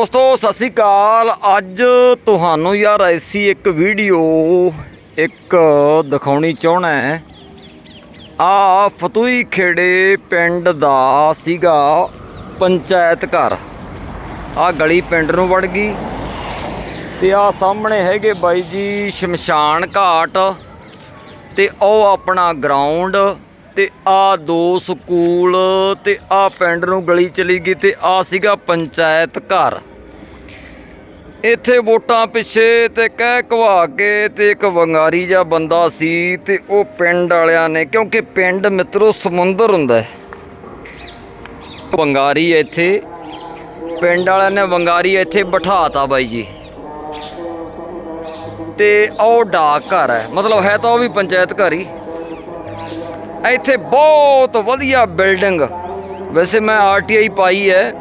ਦੋਸਤੋ, ਸਤਿ ਸ੍ਰੀ ਅਕਾਲ। ਅੱਜ ਤੁਹਾਨੂੰ ਯਾਰ ਐਸੀ ਇੱਕ ਵੀਡੀਓ ਇੱਕ ਦਿਖਾਉਣੀ ਚਾਹਣਾ ਹੈ। ਆ ਫਤੂਈ ਖੇੜੇ ਪਿੰਡ ਦਾ ਸੀਗਾ ਪੰਚਾਇਤ ਘਰ। ਆ ਗਲੀ ਪਿੰਡ ਨੂੰ ਵੜ ਗਈ ਤੇ ਆ ਸਾਹਮਣੇ ਹੈਗੇ ਬਾਈ ਜੀ ਸ਼ਮਸ਼ਾਨ ਘਾਟ ਤੇ ਉਹ ਆਪਣਾ ਗਰਾਊਂਡ ਤੇ ਆ ਦੋ ਸਕੂਲ ਤੇ ਆ ਪਿੰਡ ਨੂੰ ਗਲੀ ਚਲੀ ਗਈ ਤੇ ਆ ਸੀਗਾ ਪੰਚਾਇਤ ਘਰ। ਇੱਥੇ ਵੋਟਾਂ ਪਿੱਛੇ ਤੇ ਕਹਿ ਕਵਾ ਕੇ ਤੇ ਇੱਕ ਵੰਗਾਰੀ ਜਿਹਾ ਬੰਦਾ ਸੀ ਤੇ ਉਹ ਪਿੰਡ ਵਾਲਿਆਂ ਨੇ, ਕਿਉਂਕਿ ਪਿੰਡ ਮਿੱਤਰੋ ਸਮੁੰਦਰ ਹੁੰਦਾ ਹੈ। ਵੰਗਾਰੀ ਇੱਥੇ। ਪਿੰਡ ਵਾਲਿਆਂ ਨੇ ਵੰਗਾਰੀ ਇੱਥੇ ਬਿਠਾਤਾ ਬਾਈ ਜੀ। ਤੇ ਉਹ ਡਾਕ ਘਰ ਹੈ। ਮਤਲਬ ਹੈ ਤਾਂ ਉਹ ਵੀ ਪੰਚਾਇਤ ਘਰ ਹੀ। ਇੱਥੇ ਬਹੁਤ ਵਧੀਆ ਬਿਲਡਿੰਗ। ਵੈਸੇ ਮੈਂ ਆਰਟੀਆਈ ਪਾਈ ਹੈ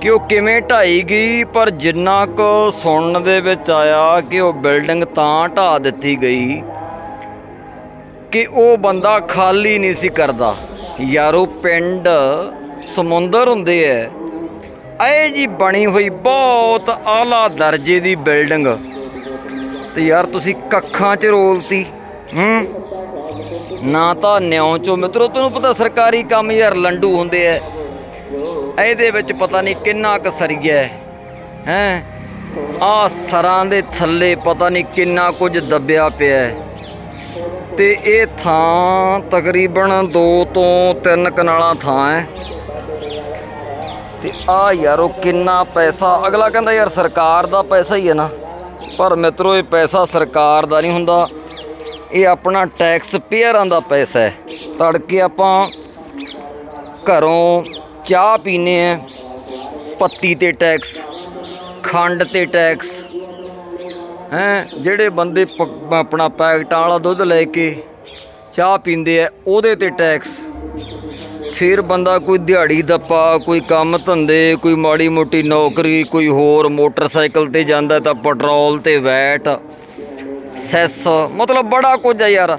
ਕਿ ਉਹ ਕਿਵੇਂ ਢਾਈ ਗਈ, ਪਰ ਜਿੰਨਾ ਕੁ ਸੁਣਨ ਦੇ ਵਿੱਚ ਆਇਆ ਕਿ ਉਹ ਬਿਲਡਿੰਗ ਤਾਂ ਢਾ ਦਿੱਤੀ ਗਈ ਕਿ ਉਹ ਬੰਦਾ ਖਾਲੀ ਨਹੀਂ ਸੀ ਕਰਦਾ। ਯਾਰੋ, ਪਿੰਡ ਸਮੁੰਦਰ ਹੁੰਦੇ ਐ। ਐ ਜੀ ਬਣੀ ਹੋਈ ਬਹੁਤ ਆਲਾ ਦਰਜੇ ਦੀ ਬਿਲਡਿੰਗ। ਤੇ ਯਾਰ ਤੁਸੀਂ ਕੱਖਾਂ 'ਚ ਰੋਲਤੀ, ਹੂੰ? ਨਾ ਤਾਂ ਨਿਉ ਚੋਂ ਮਿੱਤਰੋ, ਤੈਨੂੰ ਪਤਾ ਸਰਕਾਰੀ ਕੰਮ ਯਾਰ ਲੰਡੂ ਹੁੰਦੇ ਐ। ਇਹਦੇ ਵਿੱਚ ਪਤਾ ਨਹੀਂ ਕਿੰਨਾ ਕੁ ਸਰੀਆ ਹੈ ਹੈ? ਆ ਸਰਾਂ ਦੇ ਥੱਲੇ ਪਤਾ ਨਹੀਂ ਕਿੰਨਾ ਕੁਝ ਦੱਬਿਆ ਪਿਆ ਹੈ ਤੇ ਇਹ ਥਾਂ ਤਕਰੀਬਨ 2 ਤੋਂ 3 ਕਨਾਲਾਂ ਥਾਂ ਹੈ ਤੇ ਆ ਯਾਰੋ ਕਿੰਨਾ ਪੈਸਾ। ਅਗਲਾ ਕਹਿੰਦਾ ਯਾਰ ਸਰਕਾਰ ਦਾ ਪੈਸਾ ਹੀ ਹੈ ਨਾ। ਪਰ ਮਿੱਤਰੋ, ਇਹ ਪੈਸਾ ਸਰਕਾਰ ਦਾ ਨਹੀਂ ਹੁੰਦਾ। ਇਹ ਆਪਣਾ ਟੈਕਸ ਪੇਅਰਾਂ ਦਾ ਪੈਸਾ ਹੈ। ਤੜਕੇ ਆਪਾਂ ਘਰੋਂ ਚਾਹ ਪੀਨੇ ਆ ਪੱਤੀ ਤੇ ਟੈਕਸ ਖੰਡ ਤੇ ਟੈਕਸ ਹੈ, ਜਿਹੜੇ ਬੰਦੇ ਪ- ਆਪਣਾ ਪੈਕਟਾਂ ਵਾਲਾ ਦੁੱਧ ਲੈ ਕੇ ਚਾਹ ਪੀਂਦੇ ਆ, ਉਹਦੇ ਤੇ ਟੈਕਸ ਫਿਰ ਬੰਦਾ ਕੋਈ ਦਿਹਾੜੀ ਦੱਪਾ, ਕੋਈ ਕੰਮ ਧੰਦੇ, ਕੋਈ ਮਾੜੀ ਮੋਟੀ ਨੌਕਰੀ, ਕੋਈ ਹੋਰ ਮੋਟਰਸਾਈਕਲ ਤੇ ਜਾਂਦਾ ਤਾਂ ਪੈਟਰੋਲ ਤੇ ਵੈਟ। ਸੈਸ, ਮਤਲਬ ਬੜਾ ਕੁਝ ਹੈ ਯਾਰ।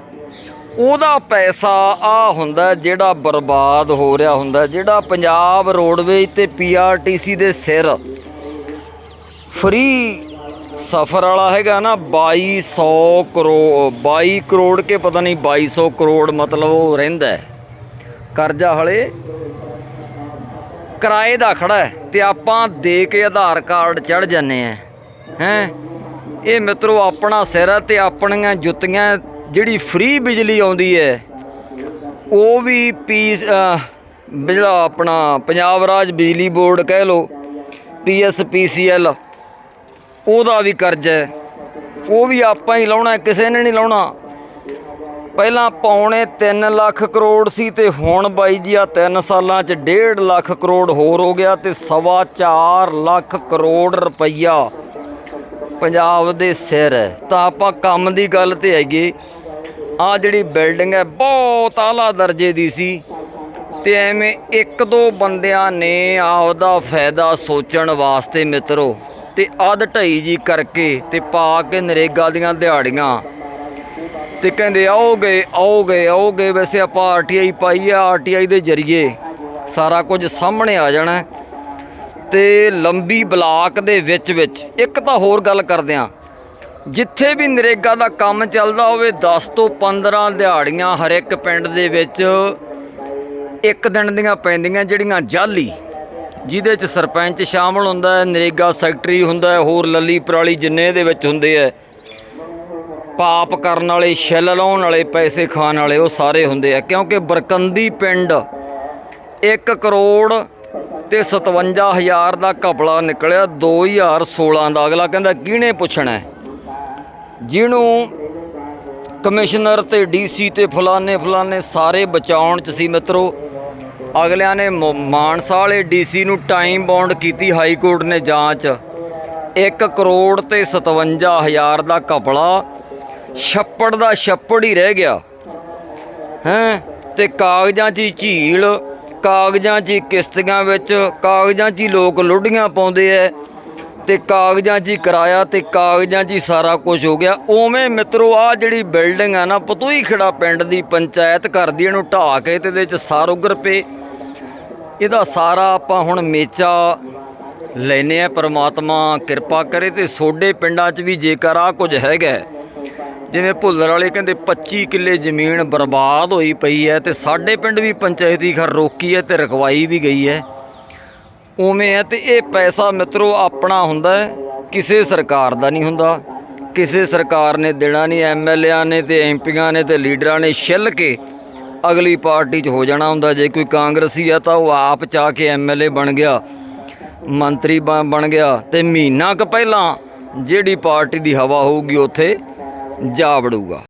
ਉਹਦਾ ਪੈਸਾ ਆ ਹੁੰਦਾ ਜਿਹੜਾ ਬਰਬਾਦ ਹੋ ਰਿਹਾ ਹੁੰਦਾ, ਜਿਹੜਾ ਪੰਜਾਬ ਰੋਡਵੇਜ ਤੇ ਪੀਆਰਟੀਸੀ ਦੇ ਸਿਰ। ਫ੍ਰੀ ਸਫਰ ਵਾਲਾ ਹੈਗਾ ਨਾ 2200 ਕਰੋੜ 22 ਕਰੋੜ ਕੇ ਪਤਾ ਨਹੀਂ 2200 ਕਰੋੜ ਮਤਲਬ ਉਹ ਰਹਿੰਦਾ ਕਰਜ਼ਾ ਹਲੇ ਕਿਰਾਏ ਦਾ ਖੜਾ ਹੈ ਤੇ ਆਪਾਂ ਦੇ ਕੇ ਆਧਾਰ ਕਾਰਡ ਚੜ ਜੰਨੇ ਆ ਹੈ? ਇਹ ਮਿੱਤਰੋ ਆਪਣਾ ਸਿਰ ਹੈ ਤੇ ਆਪਣੀਆਂ ਜੁੱਤੀਆਂ ਜਿਹੜੀ ਫ੍ਰੀ ਬਿਜਲੀ ਆਉਂਦੀ ਹੈ ਉਹ ਵੀ ਪੀ ਅਹ, ਜਿਹੜਾ ਆਪਣਾ ਪੰਜਾਬ ਰਾਜ ਬਿਜਲੀ ਬੋਰਡ ਕਹਿ ਲੋ ਪੀਐਸਪੀਸੀਐਲ ਉਹਦਾ ਵੀ ਕਰਜ਼ ਹੈ। ਉਹ ਵੀ ਆਪਾਂ ਹੀ ਲਾਉਣਾ ਕਿਸੇ ਨੇ ਨਹੀਂ ਲਾਉਣਾ। ਪਹਿਲਾਂ ਪੌਣੇ 3 ਲੱਖ ਕਰੋੜ ਸੀ ਤੇ ਹੁਣ ਬਾਈ ਜੀ ਆ 3 ਸਾਲਾਂ ਚ 1.5 ਲੱਖ ਕਰੋੜ ਹੋਰ ਹੋ ਗਿਆ ਤੇ ਸਵਾ 4 ਲੱਖ ਕਰੋੜ ਰੁਪਈਆ ਪੰਜਾਬ ਦੇ ਸਿਰ ਤਾਂ ਆਪਾਂ ਕੰਮ ਦੀ ਗੱਲ ਤੇ ਹੈਗੀ। ਆ ਜਿਹੜੀ ਬਿਲਡਿੰਗ ਹੈ, ਬਹੁਤ ਆਲਾ ਦਰਜੇ ਦੀ ਸੀ। ਤੇ ਐਵੇਂ ਇੱਕ ਦੋ ਬੰਦਿਆਂ ਨੇ ਆਪਦਾ ਫਾਇਦਾ ਸੋਚਣ ਵਾਸਤੇ ਮਿੱਤਰੋ, ਤੇ ਅੱਧ ਢਈ ਜੀ ਕਰਕੇ ਤੇ ਪਾ ਕੇ ਨਰੇਗਾ ਦੀਆਂ ਦਿਹਾੜੀਆਂ। ਤੇ ਕਹਿੰਦੇ, ਆਓਗੇ ਆਓਗੇ ਆਓਗੇ। ਵੈਸੇ ਆਪਾਂ ਆਰਟੀਆਈ ਪਾਈ ਆ ਆਰਟੀਆਈ ਦੇ ਜ਼ਰੀਏ। ਸਾਰਾ ਕੁਝ ਸਾਹਮਣੇ ਆ ਜਾਣਾ। ਤੇ ਲੰਬੀ ਬਲਾਕ ਦੇ ਵਿੱਚ ਵਿੱਚ ਇੱਕ ਤਾਂ ਹੋਰ ਗੱਲ ਕਰਦੇ ਆ ਜਿੱਥੇ ਵੀ ਨਰੇਗਾ ਦਾ ਕੰਮ ਚੱਲਦਾ ਹੋਵੇ 10 ਤੋਂ 15 ਦਿਹਾੜੀਆਂ ਹਰ ਇੱਕ ਪਿੰਡ ਦੇ ਵਿੱਚ ਇੱਕ ਦਿਨ ਦੀਆਂ ਪੈਂਦੀਆਂ ਜਿਹੜੀਆਂ ਜਾਲੀ, ਜਿਹਦੇ ਚ ਸਰਪੰਚ ਸ਼ਾਮਲ ਹੁੰਦਾ ਹੈ, ਨਰੇਗਾ ਸੈਕਟਰੀ ਹੁੰਦਾ ਹੈ, ਹੋਰ ਲੱਲੀ ਪਰਾਲੀ ਜਿੰਨੇ ਦੇ ਵਿੱਚ ਹੁੰਦੇ ਹੈ, ਪਾਪ ਕਰਨ ਵਾਲੇ, ਛਿੱਲ ਲਾਉਣ ਵਾਲੇ, ਪੈਸੇ ਖਾਣ ਵਾਲੇ ਉਹ ਸਾਰੇ ਹੁੰਦੇ ਆ ਕਿਉਂਕਿ ਬਰਕੰਦੀ ਪਿੰਡ 1 ਕਰੋੜ ਤੇ 57000 ਦਾ ਘਪਲਾ ਨਿਕਲਿਆ 2016 ਦਾ। ਅਗਲਾ ਕਹਿੰਦਾ, ਕਿਹਨੇ ਪੁੱਛਣਾ ਜਿਹਨੂੰ ਕਮਿਸ਼ਨਰ ਤੇ ਡੀਸੀ ਤੇ ਫਲਾਣੇ ਫਲਾਣੇ ਸਾਰੇ ਬਚਾਉਣ ਚ ਸੀ ਮਿੱਤਰੋ, ਅਗਲਿਆਂ ਨੇ ਮ- ਮਾਨਸਾ ਵਾਲੇ ਡੀਸੀ ਨੂੰ ਟਾਈਮ ਬੌਂਡ ਕੀਤੀ ਹਾਈ ਕੋਰਟ ਨੇ ਜਾਂਚ। 1 ਕਰੋੜ ਤੇ 57000 ਦਾ ਘਪਲਾ, ਛੱਪੜ ਦਾ ਛੱਪੜ ਹੀ ਰਹਿ ਗਿਆ। ਹੈਂ? ਤੇ ਕਾਗਜ਼ਾਂ 'ਚ ਹੀ ਝੀਲ ਕਾਗਜ਼ਾਂ 'ਚ ਹੀ ਕਿਸ਼ਤੀਆਂ ਵਿੱਚ, ਕਾਗਜ਼ਾਂ 'ਚ ਹੀ ਲੋਕ ਲੁੱਡੀਆਂ ਪਾਉਂਦੇ ਐ ਤੇ ਕਾਗਜ਼ਾਂ 'ਚ ਹੀ ਕਿਰਾਇਆ ਤੇ ਕਾਗਜ਼ਾਂ 'ਚ ਹੀ ਸਾਰਾ ਕੁਝ ਹੋ ਗਿਆ। ਉਵੇਂ ਮਿੱਤਰੋ ਆ ਜਿਹੜੀ ਬਿਲਡਿੰਗ ਆ ਨਾ, ਪਤੂਈ ਖੜਾ ਪਿੰਡ ਦੀ ਪੰਚਾਇਤ ਕਰਦੀ ਇਹਨੂੰ ਢਾਹ ਕੇ ਤੇ ਇਹਦੇ 'ਚ ਸਾਰ ਉਗਰ ਪਏ। ਇਹਦਾ ਸਾਰਾ ਆਪਾਂ ਹੁਣ ਮੇਚਾ ਲੈਨੇ ਆ, ਪ੍ਰਮਾਤਮਾ ਕਿਰਪਾ ਕਰੇ ਤੇ ਸੋਡੇ ਪਿੰਡਾਂ 'ਚ ਵੀ ਜੇਕਰ ਆ ਕੁਝ ਹੈਗਾ ਜਿਵੇਂ ਭੁੱਲਰ ਵਾਲੇ ਕਹਿੰਦੇ 25 ਕਿੱਲੇ ਜ਼ਮੀਨ ਬਰਬਾਦ ਹੋਈ ਪਈ ਹੈ ਤੇ ਸਾਡੇ ਪਿੰਡ ਵੀ ਪੰਚਾਇਤੀ ਖਰ ਰੋਕੀ ਹੈ ਤੇ ਰਕਵਾਈ ਵੀ ਗਈ ਹੈ। ਉਵੇਂ ਹੈ ਤੇ ਇਹ ਪੈਸਾ ਮਿੱਤਰੋ ਆਪਣਾ ਹੁੰਦਾ ਹੈ, ਕਿਸੇ ਸਰਕਾਰ ਦਾ ਨਹੀਂ ਹੁੰਦਾ। ਕਿਸੇ ਸਰਕਾਰ ਨੇ ਦੇਣਾ ਨਹੀਂ ਐਮਐਲਏਆਂ ਨੇ ਤੇ ਐਮਪੀਆਂ ਨੇ ਤੇ ਲੀਡਰਾਂ ਨੇ ਛਿੱਲ ਕੇ ਅਗਲੀ ਪਾਰਟੀ 'ਚ ਹੋ ਜਾਣਾ ਹੁੰਦਾ। ਜੇ ਕੋਈ ਕਾਂਗਰਸੀ ਆ ਤਾਂ ਉਹ ਆਪ ਚਾਹ ਕੇ ਐਮਐਲਏ ਬਣ ਗਿਆ, ਮੰਤਰੀ ਬ- ਬਣ ਗਿਆ ਤੇ ਮਹੀਨਾ ਕੁ ਪਹਿਲਾਂ ਜਿਹੜੀ ਪਾਰਟੀ ਦੀ ਹਵਾ ਹੋਊਗੀ ਉੱਥੇ ਜਾ ਵੜੂਗਾ।